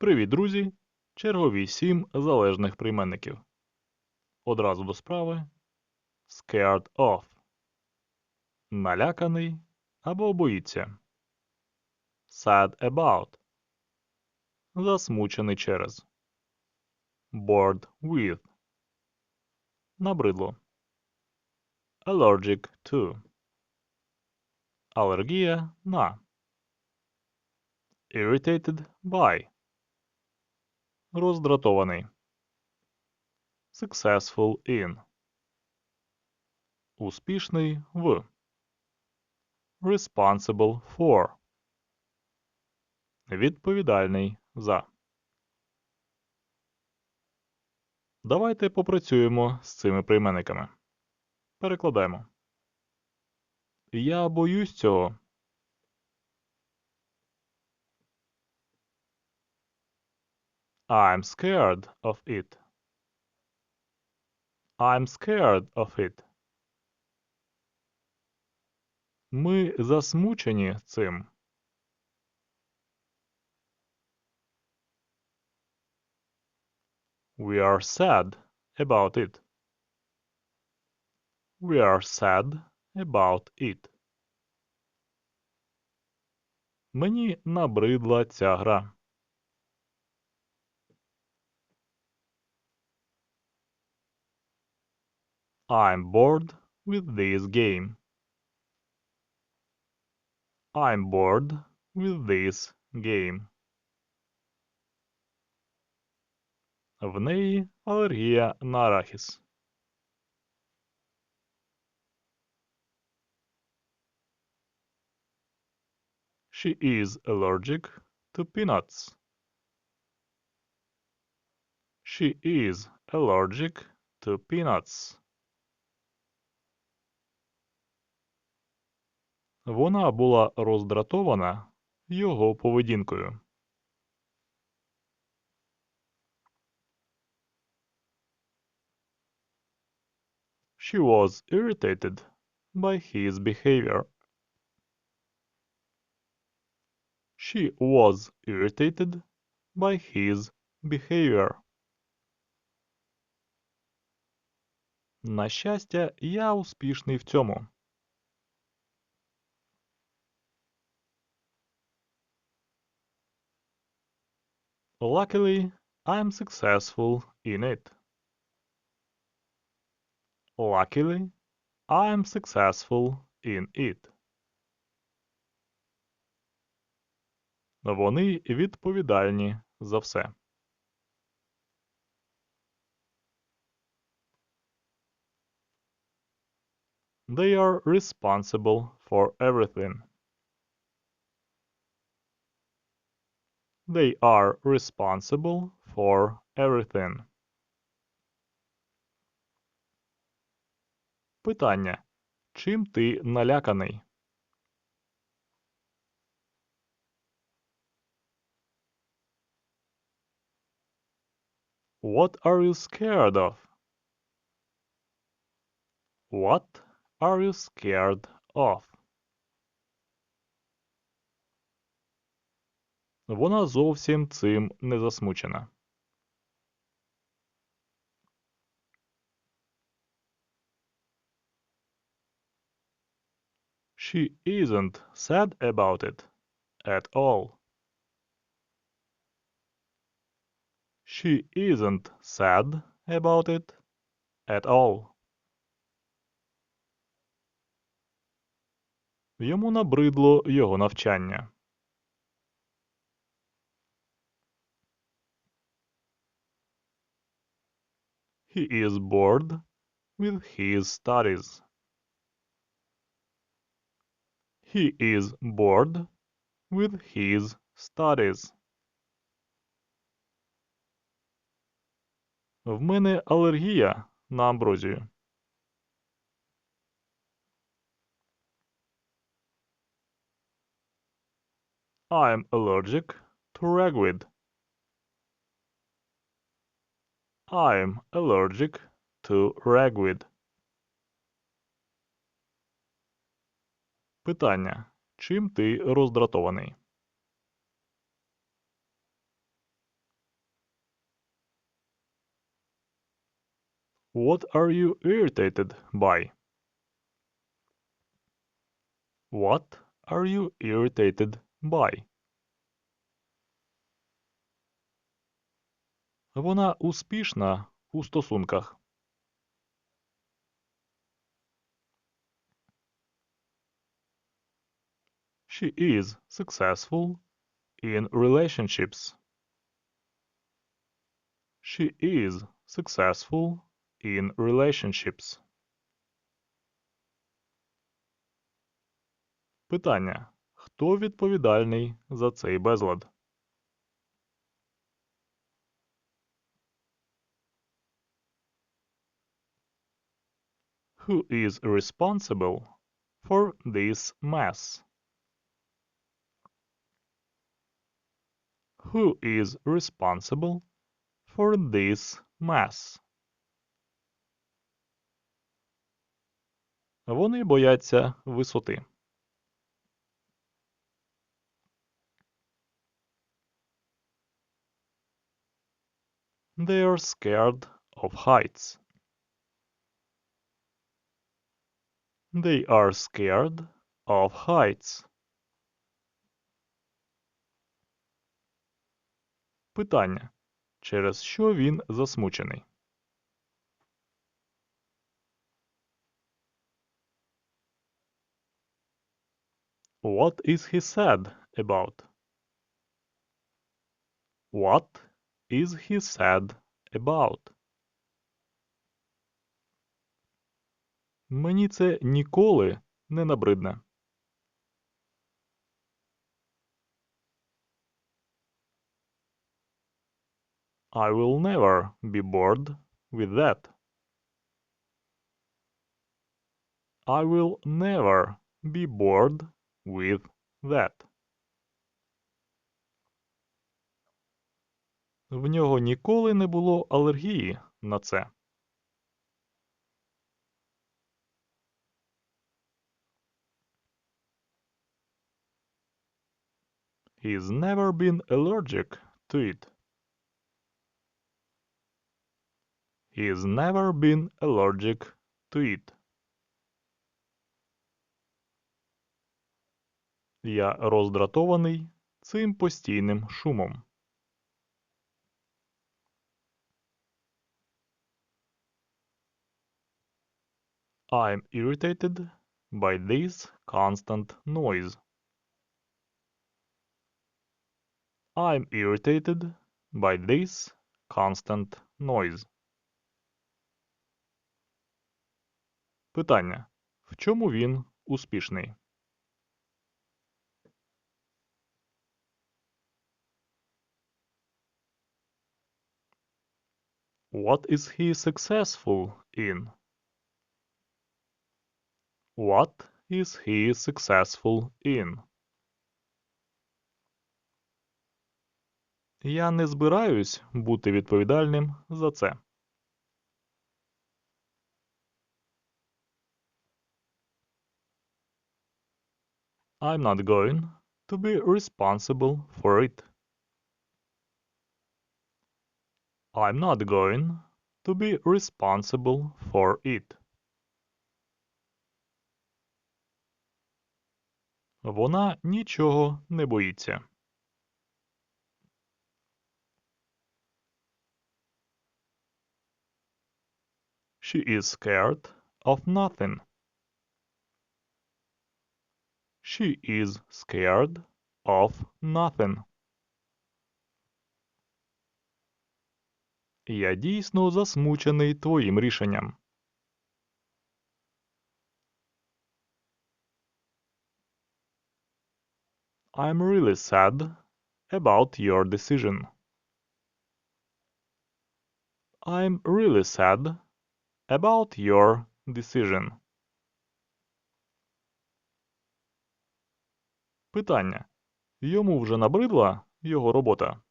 Привіт, друзі! Чергові сім залежних прийменників. Одразу до справи. Scared of. Наляканий або боїться. Sad about. Засмучений через. Bored with. Набридло. Allergic to. Алергія на. Irritated by. Роздратований. Successful in. Успішний в. Responsible for. Відповідальний за. Давайте попрацюємо з цими прийменниками. Перекладаємо. Я боюсь цього. I'm scared of it. I'm scared of it. Ми засмучені цим. We are sad about it. We are sad about it. Мені набридла ця гра. I'm bored with this game. I'm bored with this game. В неї алергія на арахіс. She is allergic to peanuts. She is allergic to peanuts. Вона була роздратована його поведінкою. She was irritated by his behavior. She was irritated by his behavior. На щастя, я успішний в цьому. Luckily, I'm successful in it. Luckily, I'm successful in it. Вони відповідальні за все. They are responsible for everything. They are responsible for everything. Питання. Чим ти наляканий? What are you scared of? What are you scared of? Вона зовсім цим не засмучена. She isn't sad about it at all. She isn't sad about it at all. Йому набридло його навчання. He is bored with his studies. He is bored with his studies. В мене алергія на амброзію. I'm allergic to ragweed. I'm allergic to ragweed. Питання. Чим ти роздратований? What are you irritated by? What are you irritated by? Вона успішна у стосунках. She is successful in relationships. She is successful in relationships. Питання. Хто відповідальний за цей безлад? Who is responsible for this mess? Who is responsible for this mess? Вони бояться висоти. They are scared of heights. They are scared of heights. Питання. Через що він засмучений? What is he sad about? What is he sad about? Мені це ніколи не набридне. I will never be bored with that. I will never be bored with that. В нього ніколи не було алергії на це. He's never been allergic to it. He's never been allergic to it. Я роздратований цим постійним шумом. I'm irritated by this constant noise. I'm irritated by this constant noise. Питання. В чому він успішний? What is he successful in? What is he successful in? Я не збираюсь бути відповідальним за це. I'm not going to be responsible for it. I'm not going to be responsible for it. Вона нічого не боїться. She is scared of nothing. She is scared of nothing. Я дійсно засмучений твоїм рішенням. I'm really sad about your decision. I'm really sad about your decision. Питання. Йому вже набридла його робота?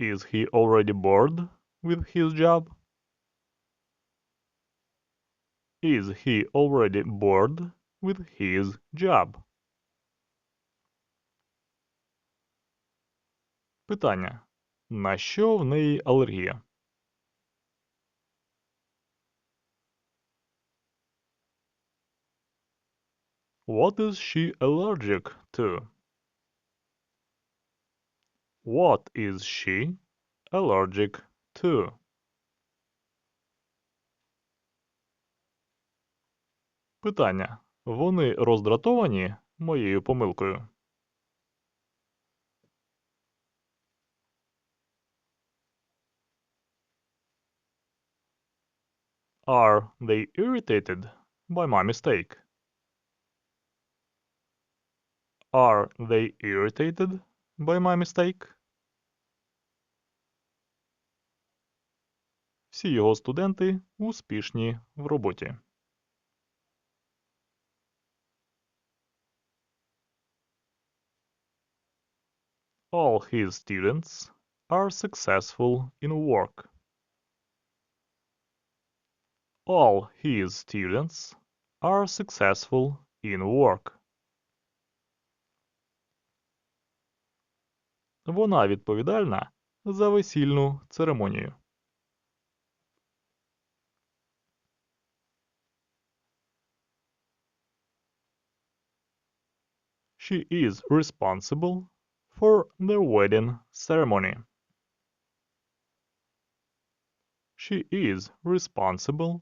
Is he already bored with his job? Is he already bored with his job? Питання. На що в неї алергія? What is she allergic to? What is she allergic to? Питання. Вони роздратовані моєю помилкою? Are they irritated by my mistake? Are they irritated by my mistake? Всі його студенти успішні в роботі. All his students are successful in work. All his students are successful in work. Вона відповідальна за весільну церемонію. She is responsible for the wedding ceremony. She is responsible